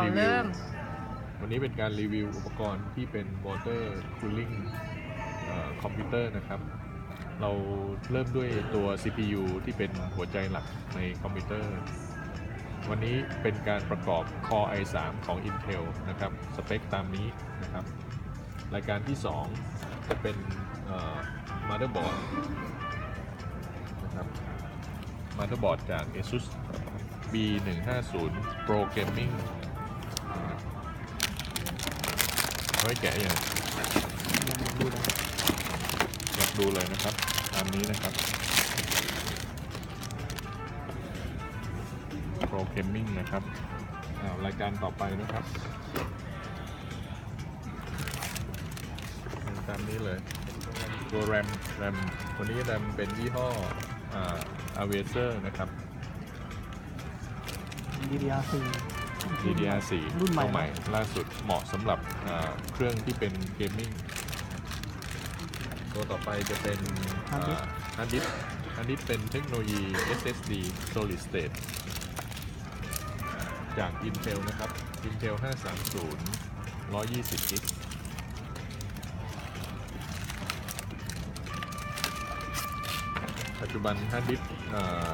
เอาเริ่ม วันนี้เป็นการรีวิวอุปกรณ์ที่เป็น water cooling คอมพิวเตอร์นะครับ เราเริ่มด้วยตัว CPU ที่เป็นหัวใจหลักในคอมพิวเตอร์ วันนี้เป็นการประกอบ Core i3 ของ Intel นะครับ สเปคตามนี้นะครับ รายการที่ 2 จะเป็นเอ่อ motherboard นะครับ motherboard จาก ASUS B150 Pro Gaming ไว้แกะยังอยากดูเลยนะครับ ตามนี้นะครับ Pro Gaming นะครับอ้ารายการต่อไปนะครับตามนี้เลยตัว RAM RAM ตัวนี้ RAM เป็นยี่ห้ออา Aviator นะครับ DDR4 DDR4 รุ่นใหม่ตัวใหม่ล่าสุดเหมาะสำหรับอ่าเครื่องที่เป็นเกมมิ่งตัวต่อไปจะเป็น Hard disk ฮาร์ดดิสฮาร์ดดิสเป็นเทคโนโลยี SSD Solid State จาก Intel นะครับ Intel 530 120 g b ปัจจุบันฮาร์ดดิสก์เอ่อ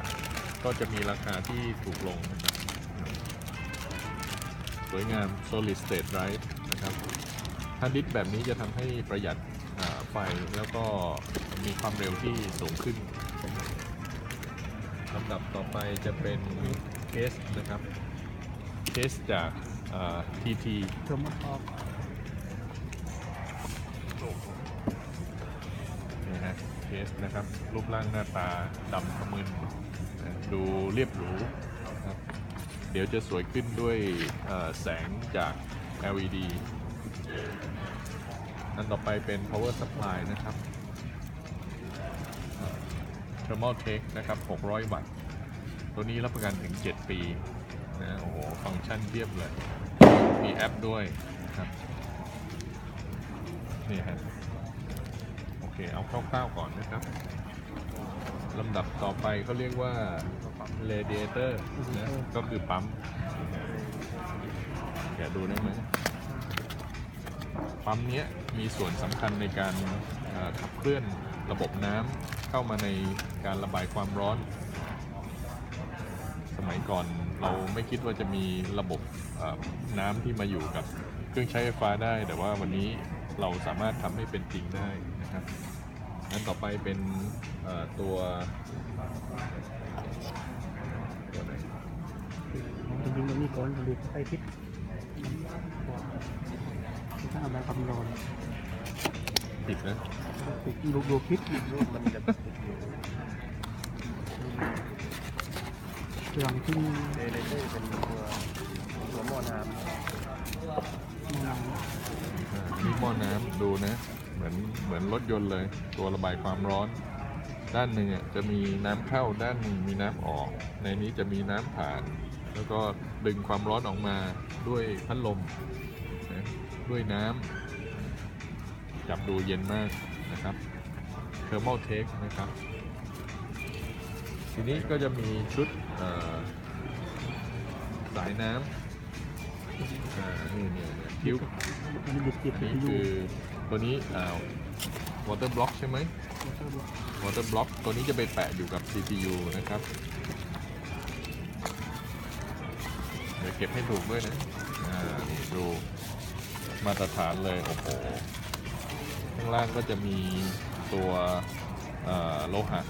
ก็จะมีราคาที่ถูกลงนะครับส วยงาม solid state drive นะครับฮาร์ดดิสก์แบบนี้จะทำให้ประหยัดอ่าไฟแล้วก็มีความเร็วที่สูงขึ้นลำดับต่อไปจะเป็นเคสนะครับ เคสจากอ่า TT เทอร์โมทอล์กนี่ฮะเคสนะครับ รูปร่างหน้าตาดำขมึนนะดูเรียบหรูนะครับเดี๋ยวจะสวยขึ้นด้วยแสงจาก LED อันต่อไปเป็น power supply นะครับ thermal take นะครับ 600 วัตต์ ตัวนี้รับประกันถึง 7 ปีนะโอ้โห ฟังก์ชันเทียบเลย มีแอปด้วยครับนี่ฮะโอเค เอาคร่าวๆก่อนนะครับ ลำดับต่อไปเขาเรียกว่า radiator นะก็คือปั๊มอย่าดูได้ไหมปั๊มนี้มีส่วนสำคัญในการขับเคลื่อนระบบน้ำเข้ามาในการระบายความร้อน สมัยก่อนเราไม่คิดว่าจะมีระบบน้ำที่มาอยู่กับเครื่องใช้ไฟฟ้าได้ แต่ว่าวันนี้เราสามารถทำให้เป็นจริงได้นะครับ อันต่อไปเป็นเอ่อตัวตัวไหนจริงๆมันมีก่อนดูไปพิษถ้าเอาไปคำนวณผิดนะดูดูพิษรูปมันจะติดอยู่หลังที่เดเรเตอร์เป็นตัวตัวหม้อน้หลังอ่านี่หม้อน้ำดูนะ เหมือนเหมือนรถยนต์เลย ตัวระบายความร้อน ด้านหนึ่งจะมีน้ำเข้าด้านหนึ่งมีน้ำออก ในนี้จะมีน้ำผ่าน แล้วก็ดึงความร้อนออกมาด้วยพัดลมนะด้วยน้ำจับดูเย็นมากนะครับ thermal take นะครับ ทีนี้ก็จะมีชุดสายน้ำนี่เนี่ยเนี่ยคิ้วอันนี้ดิส ติอันดนี้ที่อยู่คือตัวนี้อ่า water block ใช่ไหม water block ตัวนี้จะไปแปะอยู่กับ CPU นะครับ เดี๋ยวเก็บให้ถูกด้วยนะอ่านี่ดูมาตรฐานเลยโอ้โหข้างล่างก็จะมีตัวโลหะ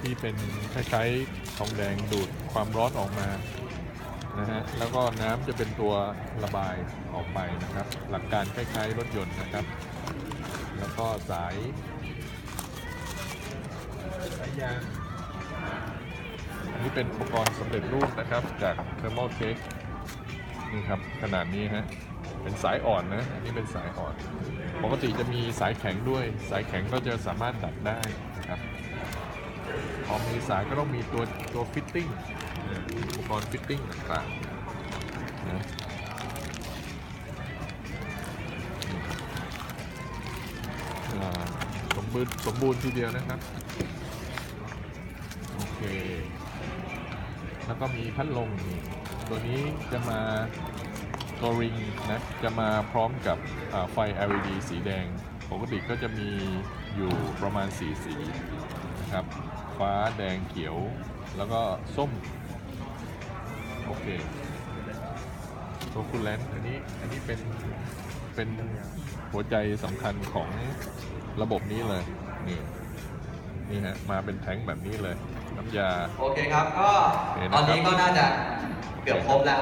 ที่เป็นคล้ายๆทองแดงดูดความร้อนออกมา นะฮะแล้วก็น้ำจะเป็นตัวระบายออกไปนะครับ หลักการคล้ายๆรถยนต์นะครับ แล้วก็สายสายยางอันนี้เป็นอุปกรณ์สำเร็จรูปนะครับ จาก Thermal Tech นี่ครับขนาดนี้ฮะเป็นสายอ่อนนะอันนี้เป็นสายอ่อน ปกติจะมีสายแข็งด้วย สายแข็งก็จะสามารถดัดได้นะครับพอมีสายก็ต้องมีตัวตัวฟิตติ้ง อุปกรณ์ฟิตติ้งต่างๆนะสมบูรณ์สมบูรณ์ทีเดียวนะครับ โอเค แล้วก็มีพัดลมตัวนี้จะมาตัวริงนะจะมาพร้อมกับไฟ LED สีแดง ปกติก็จะมีอยู่ประมาณ 4 สีนะครับ ฟ้าแดงเขียว แล้วก็ส้ม โอเคโซคูลแลนอันนี้อันนี้เป็นเป็นหัวใจสำคัญของระบบนี้เลย นี่นี่ฮะมาเป็นแท้งแบบนี้เลย น้ำยา โอเคครับ ก็โอเคนะครับตอนนี้ก็น่าจะเกือบครบแล้ว